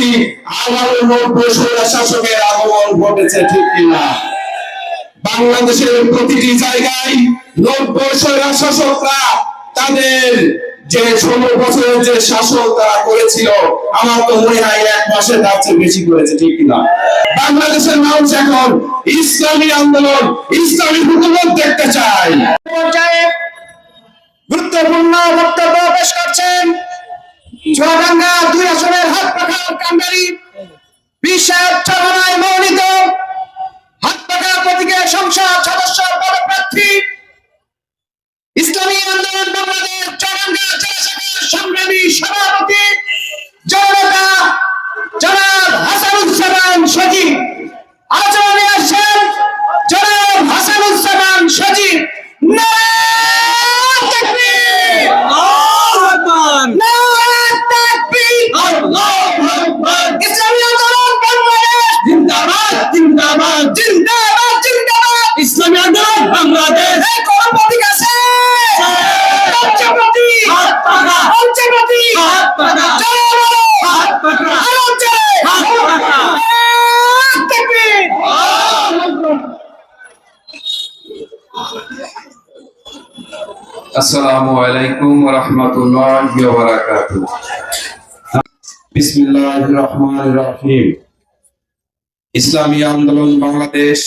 বুঝি আবারও নব্বই শাসকের আগমন ঘটেছে ঠিক কিনা? বাংলাদেশের প্রতিটি জায়গায় নব্বই শাসকরা তাদের যে ষোলো বছরের যে শাসন তারা করেছিল, আমার তো মনে হয় এক মাসে তার চেয়ে বেশি করেছে, ঠিক কিনা? বাংলাদেশের মানুষ এখন ইসলামী আন্দোলন, ইসলামী হুকুমত দেখতে চায়। গুরুত্বপূর্ণ বক্তব্য পেশ করছেন চুয়াডাঙ্গা দুই আসনের হাত পাখা কান্ডারি। বিশাল চালনায় মনোনীত হাত পাখা প্রতীকের সংসদ সদস্য পদপ্রার্থী ইসলামী আন্দোলন বাংলাদেশ চুয়াডাঙ্গা জেলা শাখার সংগ্রামী সভাপতি জনতা জনাব হাসানুজ্জামান সজীব আচরণে আসছেন জনাব হাসানুজ্জামান সজীব নারায়ণ তাকবীর! নারায়ণ তাকবীর! ইসলামী আন্দোলন বাংলাদেশ জিন্দাবাদ জিন্দাবাদ জিন্দাবাদ জিন্দাবাদ ইসলামী আন্দোলন বাংলাদেশ এই কোন প্রতীক আছে পঞ্চপ্রতীক হাত পাখা। পঞ্চপ্রতীক হাত পাখা। জয় বলো। হাত পাখা। আরও জয়। হাত পাখা। নারায়ণ তাকবীর! আসসালামু আলাইকুম রাহমাতুল্লাহি ওয়া বারাকাতুহু। বিসমিল্লাহির রহমানির রহিম। ইসলামী আন্দোলন বাংলাদেশ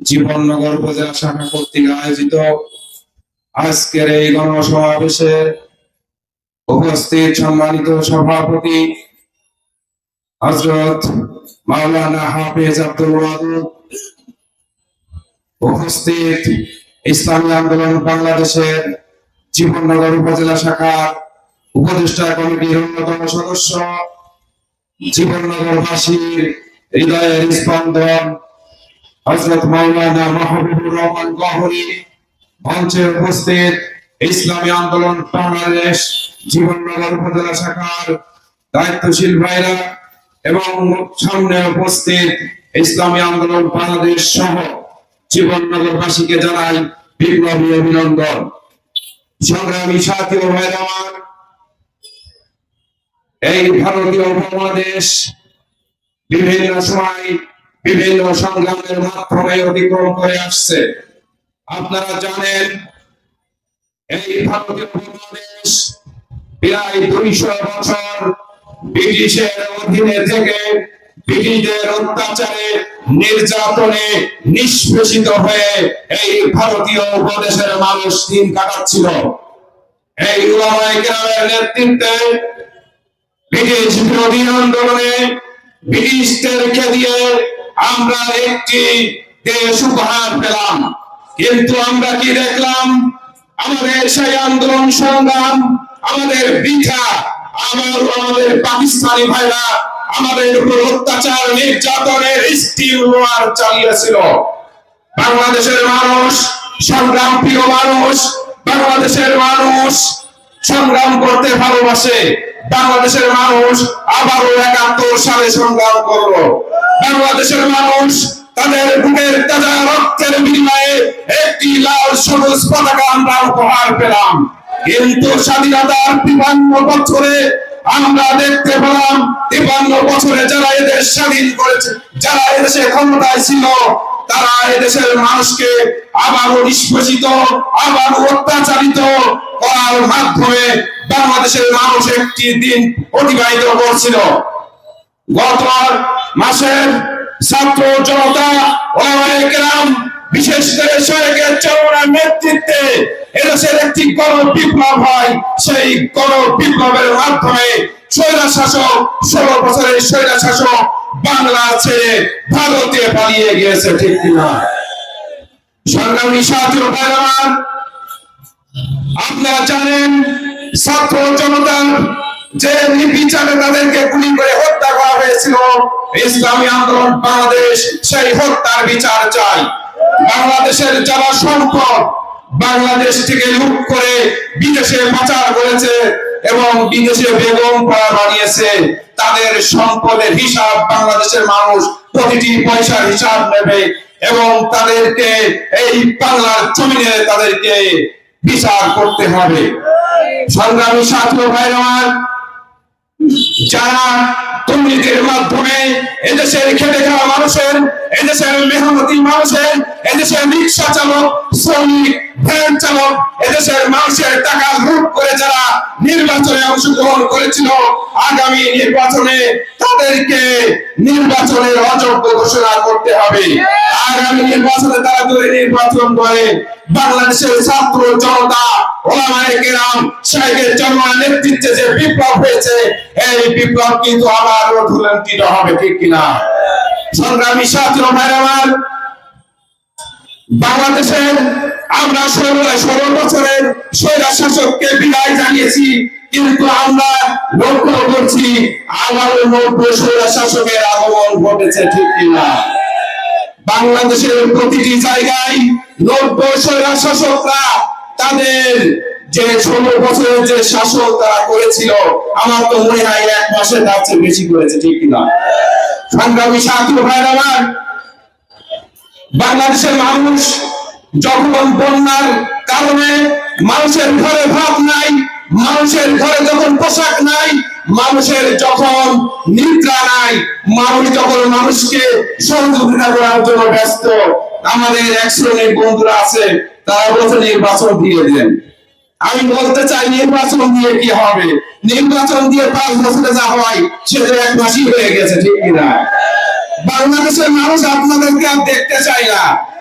জীবননগর উপজেলা শাখা কর্তৃক আয়োজিত আজকের এই গণসমাবেশে উপস্থিত সম্মানিত সভাপতি হজরত মাওলানা হাফেজ আব্দুল উপস্থিত ইসলামী আন্দোলন বাংলাদেশের জীবননগর উপজেলা শাখার উপদেষ্টা কমিটির অন্যতম সদস্য। জীবননগরবাসীর হৃদয়ের স্পন্দন। হজরত মাওলানা মাহবুবুর রহমান গহরি মঞ্চে উপস্থিত ইসলামী আন্দোলন বাংলাদেশ জীবননগর উপজেলা শাখার দায়িত্বশীল ভাইরা এবং সামনে উপস্থিত ইসলামী আন্দোলন বাংলাদেশ সহ জীবননগরবাসীকে জানাই বিপ্লবী অভিনন্দন। সংগ্রামী সাথী ও ভাইরা আমার, এই ভারতীয় উপমহাদেশ বিভিন্ন সময় বিভিন্ন সংগ্রামের মাধ্যমে অতিক্রম করে আসছে। আপনারা জানেন, এই ভারতীয় উপমহাদেশ প্রায় দুইশো বছর ব্রিটিশের অধীনে থেকে ব্রিটিশদের অত্যাচারে নির্যাতনে নিষ্পেষিত হয়ে এই ভারতীয় উপদেশের মানুষ দিন কাটাচ্ছিল। এই নেতৃত্বে ব্রিটিশ বিরোধী আন্দোলনে ব্রিটিশদেরকে দিয়ে আমরা একটি দেশ উপহার পেলাম। কিন্তু আমরা কি দেখলাম? আমাদের সেই আন্দোলন সংগ্রাম, আমাদের বৃথা আমার আমাদের পাকিস্তানি ভাইরা আমাদের উপর অত্যাচার, নির্যাতনের স্টিল চালিয়েছিল। বাংলাদেশের মানুষ, সংগ্রাম প্রিয় মানুষ, বাংলাদেশের মানুষ সংগ্রাম করতে ভালোবাসে। বাংলাদেশের মানুষ আবারও একাত্তর সালে সংগ্রাম করল। বাংলাদেশের মানুষ তাদের বুকের তাজা রক্তের বিনিময়ে একটি লাল সবুজ পতাকা আমরা উপহার পেলাম। কিন্তু স্বাধীনতার তিপান্ন বছরে আমরা দেখতে পেলাম তিপান্ন বছরে যারা এদেশ স্বাধীন করেছে, যারা এদেশে ক্ষমতায় ছিল, তারা এদেশের মানুষকে আবারও নিষ্পেষিত আবারও অত্যাচারিত করার মাধ্যমে বাংলাদেশের মানুষ একটি দিন অতিবাহিত করছিল। গত মাসের ছাত্র জনতা, ওলামায়ে কেরাম বিশেষ করে শয়েকের চরণের নেতৃত্বে এদেশের একটি গণ বিপ্লব হয়। সেই গণ বিপ্লবের মাধ্যমে স্বৈরা শাসক ষোলো বছরের স্বৈরা শাসক বাংলা ছেড়ে ভারতে পালিয়ে গিয়েছে ঠিক কিনা? সংগ্রামী সাথী ও ভাইরা আমার, আপনারা জানেন ছাত্র জনতার যে নির্বিচারে তাদেরকে গুলি করে হত্যা করা হয়েছিল ইসলামী আন্দোলন বাংলাদেশ সেই হত্যার বিচার চাই বাংলাদেশের যারা সম্পদ বাংলাদেশ থেকে লুট করে বিদেশে পাচার করেছে এবং বিদেশে বেগম পাড়া বানিয়েছে, তাদের সম্পদের হিসাব বাংলাদেশের মানুষ প্রতিটি পয়সার হিসাব নেবে এবং তাদেরকে এই বাংলার জমিনে তাদেরকে বিচার করতে হবে। সংগ্রামী ছাত্র ভাইরা আমার যারা দুর্নীতির মাধ্যমে এদেশের খেটে খাওয়া মানুষের, এদেশের মেহনতি মানুষের, এদেশের রিক্সা চালক, শ্রমিক, ভ্যান চালক, এদেশের মানুষের টাকা লুট করে যারা নির্বাচনে অংশগ্রহণ করেছিল, আগামী নির্বাচনে তাদেরকে নির্বাচনের অযোগ্য ঘোষণা করতে হবে। আগামী নির্বাচনে তারা যদি নির্বাচন করে বাংলাদেশের ছাত্র জনতা, ওলামায়ে কেরাম জন্ম নেতৃত্বে যে বিপ্লব হয়েছে, এই বিপ্লব কিন্তু আবার হবে, ঠিক কিনা? সংগ্রামী ছাত্র বাংলাদেশের আমরা ষোলো শাসককে বিদায় জানিয়েছি, কিন্তু আমরা লক্ষ্য করছি আবারও নব্বই স্বৈরা শাসকের আগমন ঘটেছে, ঠিক কিনা? বাংলাদেশের প্রতিটি জায়গায় নব্বই স্বৈরা শাসকরা তাদের যে ষোলো বছরের যে শাসন তারা করেছিল, আমার তো মনে হয় এক মাসে তার চেয়ে বেশি করেছে, ঠিক কিনা? সংগ্রামী ছাত্র ভাইরা আমার, বাংলাদেশের মানুষ যখন বন্যার কারণে মানুষের ঘরে ভাত নাই, মানুষের ঘরে যখন পোশাক নাই মানুষের যখন নিদ্রা নাই, মানুষ যখন মানুষকে ব্যস্ত, আমাদের এক শ্রেণির বন্ধুরা আছে, তারা বলছে, নির্বাচন দিয়ে দেন। আমি বলতে চাই, নির্বাচন দিয়ে কি হবে? নির্বাচন দিয়ে পাঁচ বছরে যা হয় সেটা এক মাসই হয়ে গেছে, ঠিক কিনা? বাংলাদেশের মানুষ আপনাদেরকে আর দেখতে চাই না।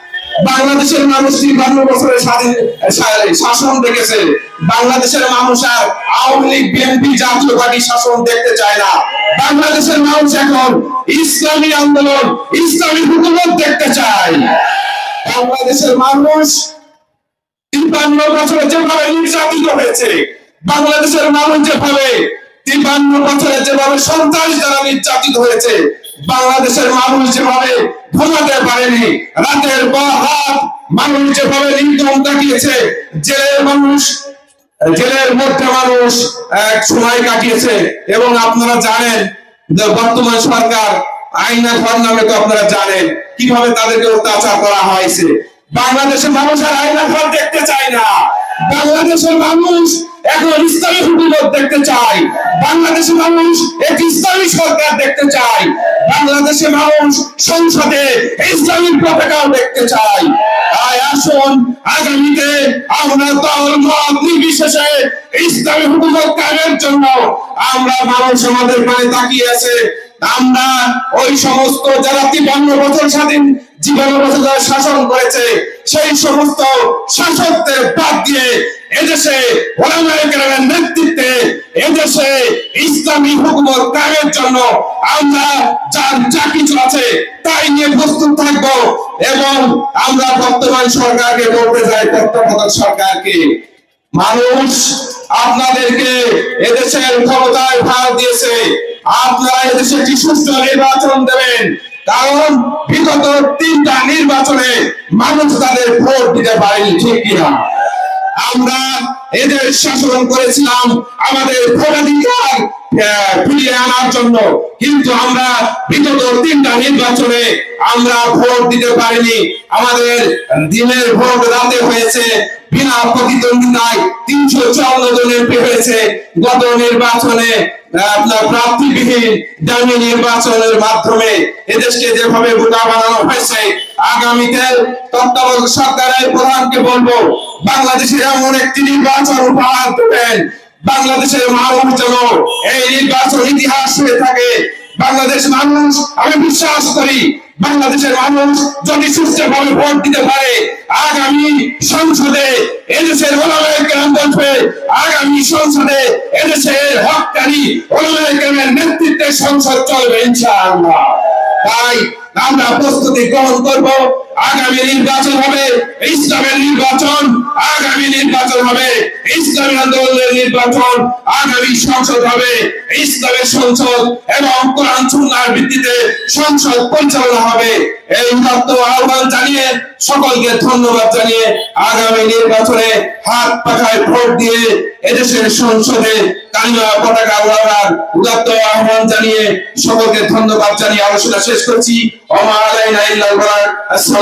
বাংলাদেশের মানুষ তিপ্পান্ন বছরের স্বাধীন শাসন দেখেছে। বাংলাদেশের মানুষ আর আওয়ামী লীগ, বিএনপি, জাতীয় শাসন দেখতে চায় না। বাংলাদেশের মানুষ এখন ইসলামী আন্দোলন, ইসলামী হুকুমত দেখতে চায়। বাংলাদেশের মানুষ তিপ্পান্ন বছরে যেভাবে নির্যাতিত হয়েছে, বাংলাদেশের মানুষ যেভাবে তিপ্পান্ন বছরে যেভাবে সন্ত্রাস দ্বারা নির্যাতিত হয়েছে, বাংলাদেশের মানুষ যেভাবে ঘুমাতে পারেনি। রাতের পর রাত মানুষ যেভাবে নির্দম কাটিয়েছে, জেলের মানুষ, জেলের মধ্যে মানুষ, এক সময় কাটিয়েছে। এবং আপনারা জানেন, যে বর্তমান সরকার, আইনা ঘর নামে তো আপনারা জানেন, কীভাবে তাদেরকে অত্যাচার করা হয়েছে। বাংলাদেশের মানুষ আর আইনা ঘর দেখতে চায় না। বাংলাদেশের মানুষ এখন ইসলামী হুকুমত দেখতে চায় বাংলাদেশের মানুষ এক ইসলামী সরকার দেখতে চায় বাংলাদেশের মানুষ সংসদে ইসলামিক পতাকাও দেখতে চায় তাই আসুন, আগামীতে আমরা দল মত নির্বিশেষে ইসলামী হুকুমত কায়েমের জন্য আমরা মানুষ আমাদের পানে তাকিয়ে আছে। আমরা ওই সমস্ত যারা তিপ্পান্ন বছর স্বাধীন জীবন বছর শাসন করেছে। সেই সমস্ত শাসকদের বাদ দিয়ে এদেশে নেতৃত্বে এদেশে ইসলামী হুকুমত কায়েমের জন্য আমরা যার যা কিছু আছে তাই নিয়ে প্রস্তুত থাকব এবং আমরা বর্তমান সরকারকে বলতে তত্ত্বাবধায়ক সরকারকে। মানুষ আপনাদেরকে এদেশের ক্ষমতায় ভার দিয়েছে। আপনারা এদেশে একটি সুষ্ঠু নির্বাচন দেবেন। কারণ বিগত তিনটা নির্বাচনে মানুষ তাদের ভোট দিতে পারেনি, ঠিক কিনা? আমরা এদের শাসন করেছিলাম, আমাদের ভোটাধিকার ফিরিয়ে আনার জন্য। কিন্তু আমরা বিগত তিনটা নির্বাচনে আমরা ভোট দিতে পারিনি। আমাদের দিনের ভোট রাতে হয়েছে, বিনা প্রতিদ্বন্দ্বিতায় তিনশো চুয়ান্ন জন এমপি হয়েছে গত নির্বাচনে আপনার প্রার্থীবিহীন দামি নির্বাচনের মাধ্যমে এদেশকে যেভাবে বোকা বানানো হয়েছে আগামীতে তত্ত্বাবধায়ক সরকারের প্রধানকে বলব, বাংলাদেশের এমন একটি নির্বাচন উপহার দেবেন। বাংলাদেশের মানুষ যেন এই নির্বাচন ইতিহাস হয়ে থাকে। বাংলাদেশ মানুষ, আমি বিশ্বাস করি, বাংলাদেশের মানুষ যদি সুস্থভাবে ভোট দিতে পারে, আগামী সংসদে এদেশের ওলামায়ে কেরাম বলবে? আগামী সংসদে এদেশের হককারী ওলামায়ে কেরামের নেতৃত্বে সংসদ চলবে ইনশাআল্লাহ। তাই আমরা প্রস্তুতি গ্রহণ করব। আগামী নির্বাচন হবে, ইসলামের নির্বাচন। আগামী নির্বাচন হবে, ইসলামী আন্দোলনের নির্বাচন। আগামী সংসদ হবে, ইসলামের সংসদ এবং কোরআন সুন্নাহর ভিত্তিতে সংসদ পরিচালনা হবে। এই উদাত্ত আহ্বান জানিয়ে সকলকে ধন্যবাদ জানিয়ে আগামী নির্বাচনে হাত পাখায় ভোট দিয়ে এদেশের সংসদে কালিমা পতাকা উড়াবার উদাত্ত আহ্বান জানিয়ে সকলকে ধন্যবাদ জানিয়ে আলোচনা শেষ করছি। ওমা আলাইনা ইল্লাল বালাগ